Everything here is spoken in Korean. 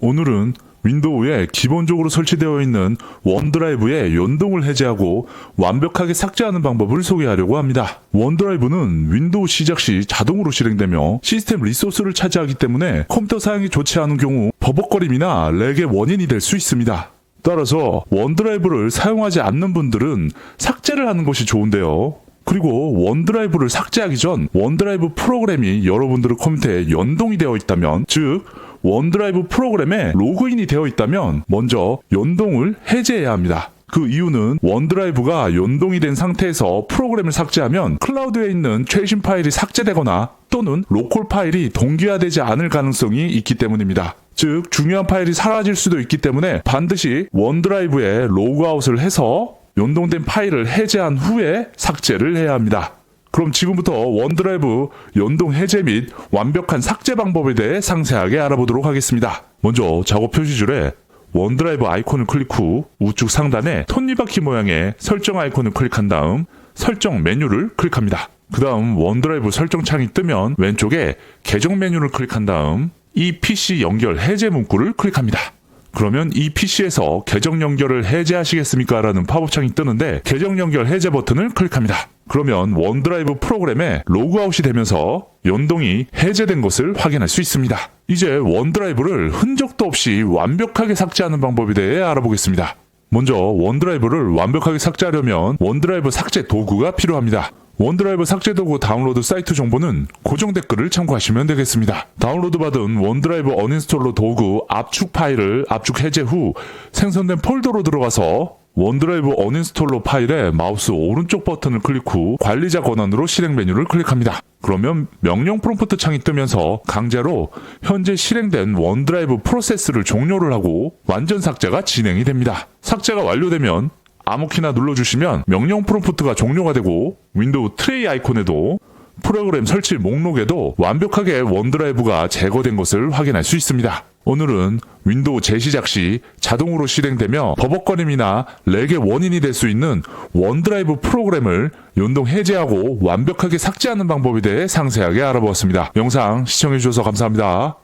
오늘은 윈도우에 기본적으로 설치되어 있는 원드라이브의 연동을 해제하고 완벽하게 삭제하는 방법을 소개하려고 합니다. 원드라이브는 윈도우 시작 시 자동으로 실행되며 시스템 리소스를 차지하기 때문에 컴퓨터 사용이 좋지 않은 경우 버벅거림이나 렉의 원인이 될 수 있습니다. 따라서 원드라이브를 사용하지 않는 분들은 삭제를 하는 것이 좋은데요. 그리고 원드라이브를 삭제하기 전 원드라이브 프로그램이 여러분들의 컴퓨터에 연동이 되어 있다면, 즉, 원드라이브 프로그램에 로그인이 되어 있다면 먼저 연동을 해제해야 합니다. 그 이유는 원드라이브가 연동이 된 상태에서 프로그램을 삭제하면 클라우드에 있는 최신 파일이 삭제되거나 또는 로컬 파일이 동기화되지 않을 가능성이 있기 때문입니다. 즉, 중요한 파일이 사라질 수도 있기 때문에 반드시 원드라이브에 로그아웃을 해서 연동된 파일을 해제한 후에 삭제를 해야 합니다. 그럼 지금부터 원드라이브 연동 해제 및 완벽한 삭제 방법에 대해 상세하게 알아보도록 하겠습니다. 먼저 작업 표시줄에 원드라이브 아이콘을 클릭 후 우측 상단에 톱니바퀴 모양의 설정 아이콘을 클릭한 다음 설정 메뉴를 클릭합니다. 그 다음 원드라이브 설정 창이 뜨면 왼쪽에 계정 메뉴를 클릭한 다음 이 PC 연결 해제 문구를 클릭합니다. 그러면 이 PC에서 계정 연결을 해제하시겠습니까? 라는 팝업창이 뜨는데 계정 연결 해제 버튼을 클릭합니다. 그러면 원드라이브 프로그램에 로그아웃이 되면서 연동이 해제된 것을 확인할 수 있습니다. 이제 원드라이브를 흔적도 없이 완벽하게 삭제하는 방법에 대해 알아보겠습니다. 먼저 원드라이브를 완벽하게 삭제하려면 원드라이브 삭제 도구가 필요합니다. 원드라이브 삭제 도구 다운로드 사이트 정보는 고정 댓글을 참고하시면 되겠습니다. 다운로드 받은 원드라이브 어인스톨러 도구 압축 파일을 압축 해제 후 생성된 폴더로 들어가서 원드라이브 어인스톨러 파일에 마우스 오른쪽 버튼을 클릭 후 관리자 권한으로 실행 메뉴를 클릭합니다. 그러면 명령 프롬프트 창이 뜨면서 강제로 현재 실행된 원드라이브 프로세스를 종료를 하고 완전 삭제가 진행이 됩니다. 삭제가 완료되면 아무 키나 눌러주시면 명령 프롬프트가 종료가 되고 윈도우 트레이 아이콘에도 프로그램 설치 목록에도 완벽하게 원드라이브가 제거된 것을 확인할 수 있습니다. 오늘은 윈도우 재시작 시 자동으로 실행되며 버벅거림이나 렉의 원인이 될 수 있는 원드라이브 프로그램을 연동 해제하고 완벽하게 삭제하는 방법에 대해 상세하게 알아보았습니다. 영상 시청해주셔서 감사합니다.